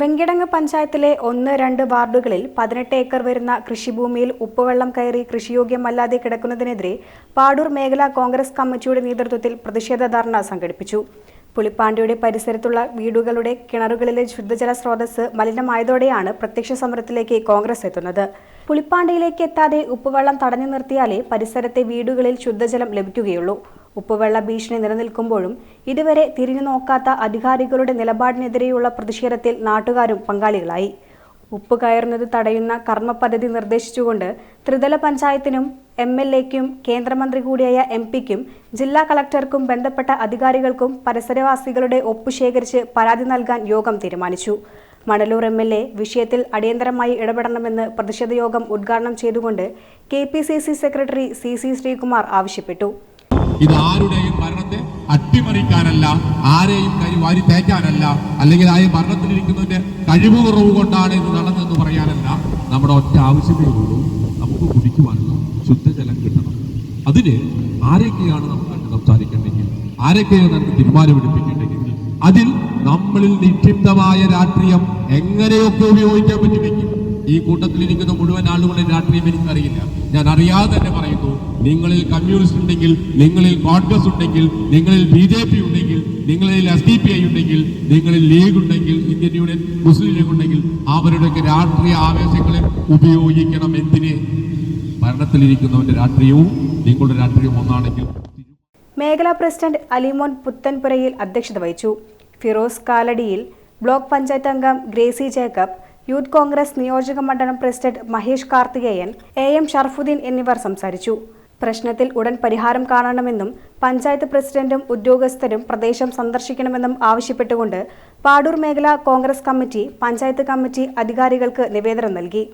വെങ്കിടങ്ങ് പഞ്ചായത്തിലെ ഒന്ന് രണ്ട് വാർഡുകളിൽ പതിനെട്ട് ഏക്കർ വരുന്ന കൃഷിഭൂമിയിൽ ഉപ്പുവെള്ളം കയറി കൃഷിയോഗ്യമല്ലാതെ കിടക്കുന്നതിനെതിരെ പാടൂർ മേഖലാ കോൺഗ്രസ് കമ്മിറ്റിയുടെ നേതൃത്വത്തിൽ പ്രതിഷേധ ധർണ സംഘടിപ്പിച്ചു. പുളിപ്പാണ്ടിയുടെ പരിസരത്തുള്ള വീടുകളുടെ കിണറുകളിലെ ശുദ്ധജല സ്രോതസ് മലിനമായതോടെയാണ് പ്രത്യക്ഷ സമരത്തിലേക്ക് കോൺഗ്രസ് എത്തുന്നത്. പുളിപ്പാണ്ടിയിലേക്ക് എത്താതെ ഉപ്പുവെള്ളം തടഞ്ഞു നിർത്തിയാലേ പരിസരത്തെ വീടുകളിൽ ശുദ്ധജലം ലഭിക്കുകയുള്ളൂ. ഉപ്പുവെള്ള ഭീഷണി നിലനിൽക്കുമ്പോഴും ഇതുവരെ തിരിഞ്ഞു നോക്കാത്ത അധികാരികളുടെ നിലപാടിനെതിരെയുള്ള പ്രതിഷേധത്തിൽ നാട്ടുകാരും പങ്കാളികളായി. ഉപ്പ് കയറുന്നത് തടയുന്ന കർമ്മ പദ്ധതി നിർദ്ദേശിച്ചുകൊണ്ട് ത്രിതല പഞ്ചായത്തിനും എം എൽ എക്കും കേന്ദ്രമന്ത്രി കൂടിയായ എം പിക്കും ജില്ലാ കളക്ടർക്കും ബന്ധപ്പെട്ട അധികാരികൾക്കും പരിസരവാസികളുടെ ഒപ്പ് ശേഖരിച്ച് പരാതി നൽകാൻ യോഗം തീരുമാനിച്ചു. മണലൂർ എം എൽ എ വിഷയത്തിൽ അടിയന്തരമായി ഇടപെടണമെന്ന് പ്രതിഷേധ യോഗം ഉദ്ഘാടനം ചെയ്തുകൊണ്ട് K P C C secretary C C Sreekumar ആവശ്യപ്പെട്ടു. ഇത് ആരുടെയും ഭരണത്തെ അട്ടിമറിക്കാനല്ല ആരെയും കരി വാരി തേക്കാനല്ല അല്ലെങ്കിൽ ആ ഭരണത്തിലിരിക്കുന്നതിന്റെ കഴിവ് കുറവ് കൊണ്ടാണ് ഇത് നടന്നതെന്ന് പറയാനല്ല. നമ്മുടെ ഒറ്റ ആവശ്യമേ ഉള്ളൂ. നമുക്ക് കുടിക്കുവാനുള്ള ശുദ്ധജലം കിട്ടണം. അതിന് ആരൊക്കെയാണ് നമുക്ക് സംസാരിക്കേണ്ടെങ്കിൽ ആരൊക്കെയാണ് നമുക്ക് തീരുമാനമെടുപ്പിക്കേണ്ടെങ്കിൽ അതിൽ നമ്മളിൽ നിക്ഷിപ്തമായ രാഷ്ട്രീയം എങ്ങനെയൊക്കെ ഉപയോഗിക്കാൻ പറ്റുമെങ്കിൽ ഈ കൂട്ടത്തിലിരിക്കുന്ന മുഴുവൻ ആളുകളുടെ രാഷ്ട്രീയം എനിക്കറിയില്ല. ഞാൻ അറിയാതെ തന്നെ പറയുന്നു നിങ്ങളിൽ കമ്മ്യൂണിസ്റ്റ് ഉണ്ടെങ്കിൽ നിങ്ങളിൽ കോൺഗ്രസ് ഉണ്ടെങ്കിൽ നിങ്ങളിൽ ബി ജെ പി ഉണ്ടെങ്കിൽ നിങ്ങളിൽ എസ് ഡി പി ഐ ഉണ്ടെങ്കിൽ നിങ്ങളിൽ ലീഗ് ഉണ്ടെങ്കിൽ ഇന്ത്യൻ യൂണിയൻ മുസ്ലിം ലീഗ് ഉണ്ടെങ്കിൽ അവരുടെയൊക്കെ രാഷ്ട്രീയ ആവേശങ്ങളെ ഉപയോഗിക്കണം എന്തിന്? ഭരണത്തിലിരിക്കുന്നവന്റെ രാഷ്ട്രീയവും നിങ്ങളുടെ രാഷ്ട്രീയവും ഒന്നാണെങ്കിൽ മേഖലാ പ്രസിഡന്റ് അലിമോൻ പുത്തൻപുരയിൽ അധ്യക്ഷത വഹിച്ചു. ഫിറോസ് കാലടിയിൽ ബ്ലോക്ക് പഞ്ചായത്ത് അംഗം ഗ്രേസി ജേക്കബ് യൂത്ത് കോൺഗ്രസ് നിയോജക മണ്ഡലം president Mahesh Karthikeyan A M Sharafuddin എന്നിവർ സംസാരിച്ചു. പ്രശ്നത്തിൽ ഉടൻ പരിഹാരം കാണണമെന്നും പഞ്ചായത്ത് പ്രസിഡന്റും ഉദ്യോഗസ്ഥരും പ്രദേശം സന്ദർശിക്കണമെന്നും ആവശ്യപ്പെട്ടുകൊണ്ട് പാടൂർ മേഖലാ കോൺഗ്രസ് കമ്മിറ്റി പഞ്ചായത്ത് കമ്മിറ്റി അധികാരികൾക്ക് നിവേദനം നൽകി.